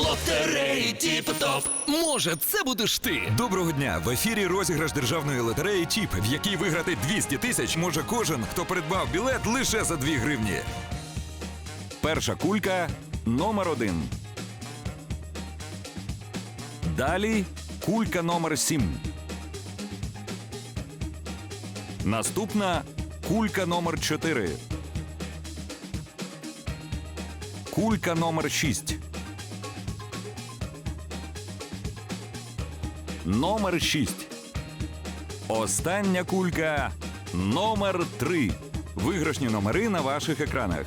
Лотереї Тіп-Топ. Може, це будеш ти. Доброго дня! В ефірі розіграш державної лотереї ТІП, в якій виграти 200 тисяч може кожен, хто придбав білет лише за 2 гривні. Перша кулька номер один. Далі кулька номер 7. Наступна кулька номер 4. Кулька номер 6. Номер 6. Остання кулька номер 3. Виграшні номери на ваших екранах.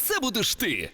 це будеш ти.